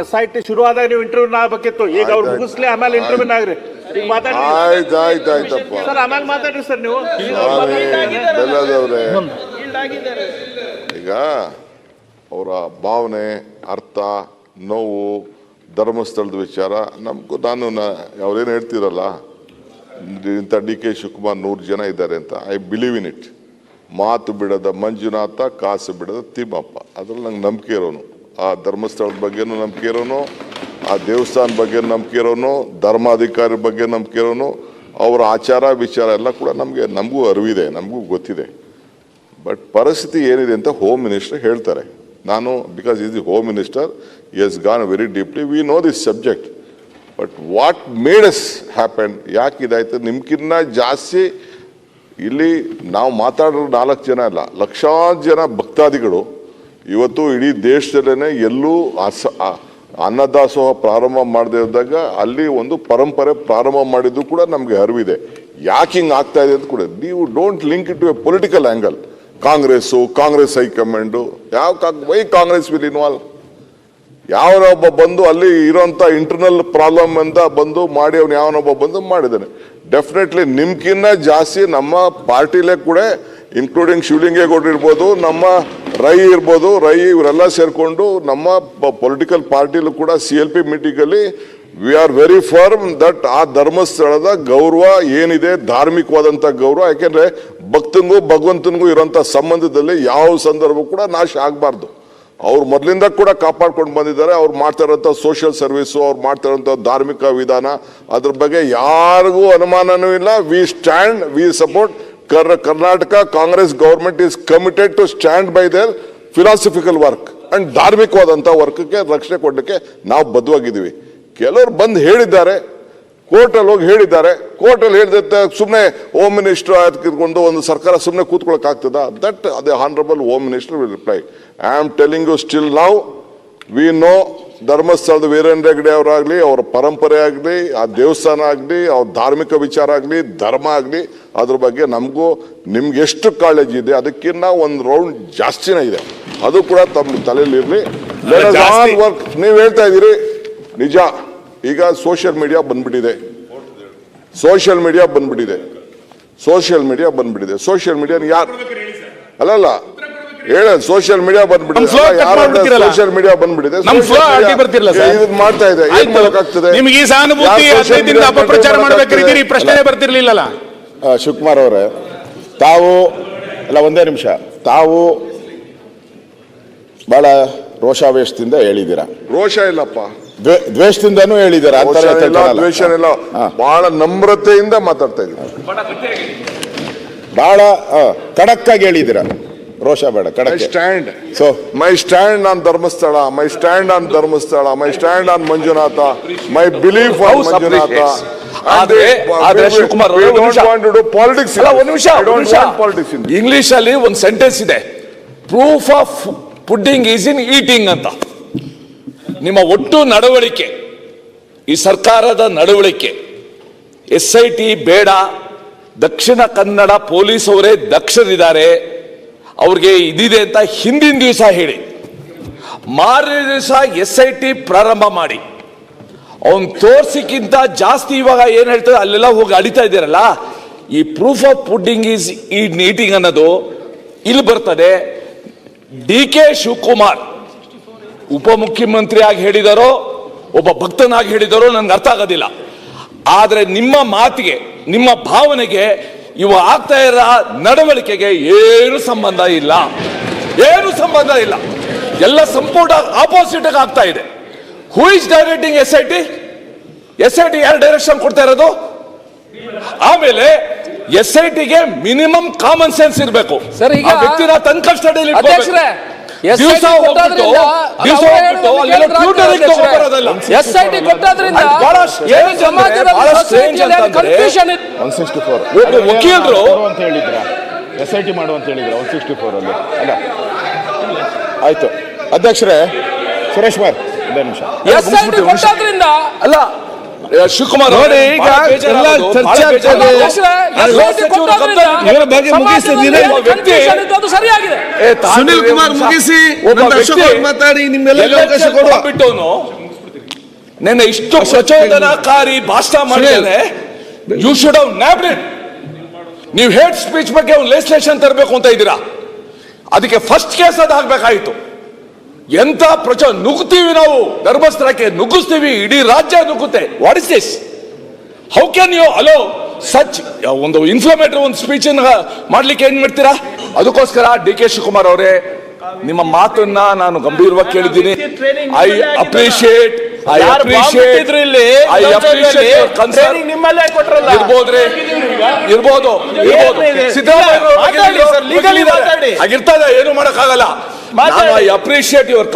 S I T ಶುರು ಆದಾಗ ನೀವು ಇಂಟರ್ವ್ಯೂ ಆಗ್ಬೇಕಿತ್ತು. ಈಗ ಅವ್ರು ಮುಗಿಸ್ಲಿ ಆಮೇಲೆ ಇಂಟರ್ವ್ಯೂ ಆಗ್ರಿ. ಆಯ್ತು ಆಯ್ತು ಆಯ್ತಪ್ಪ. ಸರ್ ಆಮೇಲೆ ಮಾತಾಡ್ರಿ ಸರ್ ನೀವು. ಬೆಲ್ಲದವ್ರೆ. ಈಗ ಅವರ ಭಾವನೆ ಅರ್ಥ ನೋವು ಧರ್ಮಸ್ಥಳದ ವಿಚಾರ ನಮಗೂ ನಾನು ಅವ್ರೇನು ಹೇಳ್ತಿರಲ್ಲ ಇಂಥ ಡಿ ಕೆ ಶಿವಕುಮಾರ್ ನೂರು ಜನ ಇದ್ದಾರೆ ಅಂತ. ಐ ಬಿಲೀವ್ ಇನ್ ಇಟ್ ಮಾತು ಬಿಡದ ಮಂಜುನಾಥ ಕಾಸು ಬಿಡದ ತಿಮ್ಮಪ್ಪ. ಅದ್ರಲ್ಲಿ ನಂಗೆ ನಂಬಿಕೆ ಇರೋನು. ಆ ಧರ್ಮಸ್ಥಳದ ಬಗ್ಗೆನೂ ನಂಬಿಕೆ ಇರೋನು, ಆ ದೇವಸ್ಥಾನ ಬಗ್ಗೆ ನಂಬಿಕೆ ಇರೋನು, ಧರ್ಮಾಧಿಕಾರಿ ಬಗ್ಗೆ ನಂಬಿಕೆ ಇರೋನು, ಅವರ ಆಚಾರ ವಿಚಾರ ಎಲ್ಲ ಕೂಡ ನಮಗೆ, ನಮಗೂ ಅರಿವಿದೆ, ನಮಗೂ ಗೊತ್ತಿದೆ. ಬಟ್ ಪರಿಸ್ಥಿತಿ ಏನಿದೆ ಅಂತ ಹೋಮ್ ಮಿನಿಸ್ಟರ್ ಹೇಳ್ತಾರೆ. ನಾನು because is the home minister has gone very deeply we know this subject but what made as happen ಯಾಕೆ ಇದಾಯ್ತು? ನಿಮ್ಗಿನ್ನ ಜಾಸ್ತಿ ಇಲ್ಲಿ ನಾವು ಮಾತಾಡೋ ನಾಲ್ಕು ಜನ ಅಲ್ಲ ಲಕ್ಷಾಂತರ ಜನ ಭಕ್ತಾದಿಗಳು ಇವತ್ತು ಇಡೀ ದೇಶದಲ್ಲೇ ಎಲ್ಲೂ ಅಸ ಅನ್ನದಾಸೋಹ ಪ್ರಾರಂಭ ಮಾಡದೇ ಇದ್ದಾಗ ಅಲ್ಲಿ ಒಂದು ಪರಂಪರೆ ಪ್ರಾರಂಭ ಮಾಡಿದ್ದು ಕೂಡ ನಮಗೆ ಅರಿವಿದೆ. ಯಾಕೆ ಹಿಂಗೆ ಆಗ್ತಾ ಇದೆ ಅಂತ ಕೂಡ ನೀವು don't link it to a political angle Congress, Congress high command, ಯಾವ ವೈ ಕಾಂಗ್ರೆಸ್ ವಿಲ್ ಇನ್ವಾಲ್ವ್ ಯಾವನೊಬ್ಬ ಬಂದು ಅಲ್ಲಿ ಇರೋಂಥ ಇಂಟರ್ನಲ್ ಪ್ರಾಬ್ಲಮ್ ಅಂತ ಬಂದು ಮಾಡಿ ಅವನು ಯಾವನೊಬ್ಬ ಬಂದು ಮಾಡಿದ್ದಾನೆ. ಡೆಫಿನೆಟ್ಲಿ ನಿಮ್ಕಿನ್ನ ಜಾಸ್ತಿ ನಮ್ಮ ಪಾರ್ಟಿಲೇ ಕೂಡ ಇನ್ಕ್ಲೂಡಿಂಗ್ ಶಿವಲಿಂಗೇಗೌಡ ಇರ್ಬೋದು, ನಮ್ಮ ರೈ ಇರ್ಬೋದು ರೈ ಇವರೆಲ್ಲ ಸೇರಿಕೊಂಡು ನಮ್ಮ ಪೊಲಿಟಿಕಲ್ ಪಾರ್ಟಿಲೂ ಕೂಡ C L P ಮೀಟಿಂಗಲ್ಲಿ we are very firm that ಆ ಧರ್ಮಸ್ಥಳದ ಗೌರವ ಏನಿದೆ ಧಾರ್ಮಿಕವಾದಂಥ ಗೌರವ, ಯಾಕೆಂದರೆ ಭಕ್ತನಿಗೂ ಭಗವಂತನಿಗೂ ಇರೋಂಥ ಸಂಬಂಧದಲ್ಲಿ ಯಾವ ಸಂದರ್ಭ ಕೂಡ ನಾಶ ಆಗಬಾರ್ದು. ಅವ್ರು ಮೊದಲಿಂದ ಕೂಡ ಕಾಪಾಡ್ಕೊಂಡು ಬಂದಿದ್ದಾರೆ, ಅವ್ರು ಮಾಡ್ತಾ ಇರೋಂಥ ಸೋಷಿಯಲ್ ಸರ್ವಿಸು ಅವ್ರು ಮಾಡ್ತಾ ಇರೋಂಥ ಧಾರ್ಮಿಕ ವಿಧಾನ, ಅದ್ರ ಬಗ್ಗೆ ಯಾರಿಗೂ ಅನುಮಾನನೂ ಇಲ್ಲ. We stand we support Karnataka Congress government is committed to stand by there philosophical work and ಧಾರ್ಮಿಕವಾದಂಥ ವರ್ಕ್ಗೆ ರಕ್ಷಣೆ ಕೊಡಲಿಕ್ಕೆ ನಾವು ಬದ್ಧವಾಗಿದ್ದೀವಿ. ಕೆಲವರು ಬಂದು ಹೇಳಿದ್ದಾರೆ, ಕೋರ್ಟಲ್ಲಿ ಹೋಗಿ ಹೇಳಿದ್ದಾರೆ. ಕೋರ್ಟಲ್ಲಿ ಹೇಳಿದ ಸುಮ್ಮನೆ ಹೋಮ್ ಮಿನಿಸ್ಟರ್ ಕಿತ್ಕೊಂಡು ಒಂದು ಸರ್ಕಾರ ಸುಮ್ಮನೆ ಕೂತ್ಕೊಳ್ಳೋಕ್ಕಾಗ್ತದ ದಟ್ ಅದೇ honourable home minister will reply I am telling you still ನಾವು ವಿ ನೋ ಧರ್ಮಸ್ಥಳದ ವೀರೇಂದ್ರ ಹೆಗ್ಡೆ ಅವರಾಗಲಿ, ಅವರ ಪರಂಪರೆ ಆಗಲಿ, ಆ ದೇವಸ್ಥಾನ ಆಗಲಿ, ಅವ್ರ ಧಾರ್ಮಿಕ ವಿಚಾರ ಆಗಲಿ, ಧರ್ಮ ಆಗಲಿ ಅದ್ರ ಬಗ್ಗೆ ನಮಗೂ ನಿಮ್ಗೆ ಎಷ್ಟು ಕಾಳಜಿ ಇದೆ ಅದಕ್ಕಿಂತ ಒಂದು ರೌಂಡ್ ಜಾಸ್ತಿನೇ ಇದೆ. ಅದು ಕೂಡ ತಮ್ಮ ತಲೆಯಲ್ಲಿರಲಿ. ಇರಲಿ ವರ್ಕ್ ನೀವು ಹೇಳ್ತಾ ಇದ್ದೀರಿ ನಿಜ. ಈಗ ಸೋಷಿಯಲ್ ಮೀಡಿಯಾ ಬಂದ್ಬಿಟ್ಟಿದೆ. ಸೋಷಿಯಲ್ ಮೀಡಿಯಾ ಬಂದ್ಬಿಟ್ಟಿದೆ. ಸೋಷಿಯಲ್ ಮೀಡಿಯಾ ಬಂದ್ಬಿಟ್ಟಿದೆ. ಸೋಷಿಯಲ್ ಮೀಡಿಯಾ ಯಾರು ಅಲ್ಲಲ್ಲ ಹೇಳ ಸೋಷಿಯಲ್ ಮೀಡಿಯಾ ಬಂದ್ಬಿಟ್ಟಿದೆ. ಸೋಷಿಯಲ್ ಮೀಡಿಯಾ ಬಂದ್ಬಿಟ್ಟಿದೆ. ಇದು ಮಾಡ್ತಾ ಇದೆ. ಏನ್. ಮಾಡಕ್ಕಾಗ್ತದೆ ನಿಮ್ಗೆ ಈ ಸಹಾನುಭೂತಿ ಅಪಪ್ರಚಾರ ಮಾಡ್ಬೇಕಿದ್ದೀರಿ? ಪ್ರಶ್ನೆ ಬರ್ತಿರ್ಲಿಲ್ಲಲ್ಲ? ಆ, ಶಿವಕುಮಾರ್ ಅವರೇ ತಾವು ಅಲ್ಲ ಒಂದೇ ನಿಮಿಷ. ತಾವು ಬಹಳ ರೋಷಾವೇಶದಿಂದ ಹೇಳಿದ್ದೀರಾ? ರೋಷ ಇಲ್ಲಪ್ಪ. ದ್ವೇ- ದ್ವೇಷದಿಂದನೂ ಹೇಳಿದ್ದೀರಾ? ದ್ವೇಷ ಇಲ್ಲ. ಬಹಳ ನಮ್ರತೆಯಿಂದ ಮಾತಾಡ್ತಾ ಇದ್ದೀವಿ. ಬಹಳ ಕಡಕ್ಕಾಗಿ ಹೇಳಿದಿರ ಹೇಳಿದ್ದೀರಾ? ರೋಷ ಬೇಡ ಕಡೆ stand. So. My stand on Dharmasthala my stand on Dharmasthala my stand on Manjunatha my belief on Manjunatha. ಆದ್ರೆ ಆದ್ರೆ ಶಿವಕುಮಾರ್. ಪಾಲಿಟಿಕ್ಸ್ ಒಂದ್ ನಿಮಿಷ. ಪಾಲಿಟಿಕ್ಸ್ ಇಂಗ್ಲಿಷ್ ಅಲ್ಲಿ ಒಂದು ಸೆಂಟೆನ್ಸ್ ಇದೆ. Proof of pudding is in eating ಅಂತ. ನಿಮ್ಮ ಒಟ್ಟು ನಡವಳಿಕೆ ಈ ಸರ್ಕಾರದ ನಡವಳಿಕೆ ಎಸ್ ಐ ಟಿ ಬೇಡ ದಕ್ಷಿಣ ಕನ್ನಡ ಪೊಲೀಸ್ ಅವರೇ ದಕ್ಷರಿದ್ದಾರೆ ಅವ್ರಿಗೆ ಇದಿದೆ ಅಂತ ಹಿಂದಿನ ದಿವಸ ಹೇಳಿ. ಮಾರನೇ ದಿವಸ ಎಸ್ ಐ ಟಿ ಪ್ರಾರಂಭ ಮಾಡಿ. ಅವನ್ ತೋರ್ಸಿಕ್ಕಿಂತ ಜಾಸ್ತಿ ಇವಾಗ ಏನ್ ಹೇಳ್ತಾರೆ ಅಲ್ಲೆಲ್ಲ ಹೋಗಿ ಅಡಿತಾ ಇದ್ದೀರಲ್ಲ, ಈ ಪ್ರೂಫ್ ಆಫ್ ಪುಡ್ಡಿಂಗ್ ಈಸ್ ಈ ನೀಟಿಂಗ್ ಅನ್ನೋದು ಇಲ್ಲಿ ಬರ್ತದೆ. ಡಿ ಕೆ ಶಿವಕುಮಾರ್ ಉಪಮುಖ್ಯಮಂತ್ರಿ ಆಗಿ ಹೇಳಿದಾರೋ, ಒಬ್ಬ ಭಕ್ತನಾಗಿ ಹೇಳಿದಾರೋ ನನ್ಗೆ ಅರ್ಥ ಆಗೋದಿಲ್ಲ. ಆದರೆ ನಿಮ್ಮ ಮಾತಿಗೆ, ನಿಮ್ಮ ಭಾವನೆಗೆ ಇವು ಆಗ್ತಾ ಇರೋ ನಡವಳಿಕೆಗೆ ಏನು ಸಂಬಂಧ ಇಲ್ಲ. ಏನು ಸಂಬಂಧ ಇಲ್ಲ. ಎಲ್ಲ ಸಂಪೂರ್ಣ ಆಪೋಸಿಟ್ ಆಗ್ತಾ ಇದೆ. Who is directing S I T S I T ಯಾರು ಡೈರೆಕ್ಷನ್ ಕೊಡ್ತಾ ಇರೋದು? ಆಮೇಲೆ ಎಸ್ ಐ ಟಿಗೆ ಮಿನಿಮಮ್ ಕಾಮನ್ ಸೆನ್ಸ್ ಇರಬೇಕು. ಸರ್, ಈಗ ವ್ಯಕ್ತಿನ ತನ್ನ ಕಸ್ಟಡಿಯಲ್ಲಿ ದಿವಸ ಹೋಗ್ಬಿಟ್ಟು ದಿವಸ ಹೋಗ್ಬಿಟ್ಟು ಅಲ್ಲೆಲ್ಲ ಟ್ಯೂಟರಿಂಗ್ ತಗೊಂಡ್ಬರೋದಲ್ಲ ಎಸ್ ಐ ಟಿ ಕೊಟ್ಟಾದ್ರಿಂದ ಅದು ಬಹಳ ಅಂದ್ರೆ, ಅಂತಂದ್ರೆ, confusion ಇದೆ. ಒನ್ ಸಿಕ್ಸ್ಟಿ ಫೋರ್ ಒಬ್ಬ ವಕೀಲರು ಅಂತ ಹೇಳಿದ್ರ. ಎಸ್ ಐ ಟಿ ಮಾಡು ಅಂತ ಹೇಳಿದ್ರ ಒನ್ ಸಿಕ್ಸ್ಟಿ ಫೋರ್ ಅಲ್ಲಿ. ಅಲ್ಲ. ಆಯ್ತು. ಅಧ್ಯಕ್ಷರೇ Suresh Kumar S I T ಕೊಟ್ಟಾದ್ರಿಂದ ಅಲ್ಲ ಶಿವಕುಮಾರ್ ನೋಡಿ, ಅವರೇ, ಈಗ ಎಲ್ಲ ಚರ್ಚೆ ಆಗ್ತದೆ. ಇವರ ಬಗ್ಗೆ ಮುಗಿಸಿ, ಸಮಾಜದಲ್ಲಿ ವ್ಯಕ್ತಿ ಅದು ಸರಿಯಾಗಿದೆ ಸುನಿಲ್ ಕುಮಾರ್ ಮುಗಿಸಿ, ಮಾತಾಡಿ, ನಿಮ್ಮೆಲ್ಲ ಅವಕಾಶ ಕೊಡುವ. ಬಿಟ್ಟವನು ನಿನ್ನೆ ಇಷ್ಟು ಪ್ರಚೋದನಕಾರಿ ಭಾಷಣ ಮಾಡಿದ್ದೇನೆ you should have nabbed it ನೀವು ಹೇಟ್ ಸ್ಪೀಚ್ ಬಗ್ಗೆ ಒಂದು ಲೆಜಿಸ್ಲೇಷನ್ ತರಬೇಕು ಅಂತ ಇದ್ದೀರಾ ಅದಕ್ಕೆ ಫಸ್ಟ್ ಕೇಸ್ ಅದು ಹಾಕ್ಬೇಕಾಯ್ತು ಎಂತ ಪ್ರಚ ನುಗ್ತೀವಿ ನಾವು? ಧರ್ಮಸ್ಥಳಕ್ಕೆ ನುಗ್ಗಿಸ್ತೀವಿ? ಇಡೀ ರಾಜ್ಯ ನುಗ್ಗುತ್ತೆ. What is this how can you allow such ಒಂದು ಇನ್ಫ್ಲಮೇಟರಿ ಒಂದು ಸ್ಪೀಚ್ ಮಾಡ್ಲಿಕ್ಕೆ ಏನ್ ಮಾಡ್ತೀರಾ? ಅದಕ್ಕೋಸ್ಕರ ಡಿ ಕೆ ಶಿವಕುಮಾರ್ ಅವರೇ ನಿಮ್ಮ ಮಾತನ್ನ ನಾನು ಗಂಭೀರವಾಗಿ ಕೇಳಿದ್ದೀನಿ. ಐ ಅಪ್ರಿಶಿಯೇಟ್ ಐ ಅಪ್ರಿಶಿಯೇಟ್ ಇಲ್ಲಿ ಐ ಅಪ್ರಿಶಿಯೇಟ್ ನಿಮ್ಮಲ್ಲೇ ಕೊಟ್ರಲ್ಲ. ಇರ್ಬೋದ್ರಿ ಇರ್ಬೋದು ಇರ್ಬೋದು? ಸಿದ್ದರಾಮಯ್ಯ. ಆಗಿರ್ತದೆ ಏನು ಮಾಡಕ್ಕಾಗಲ್ಲ. ಮಾತಾಡಿ. I appreciate your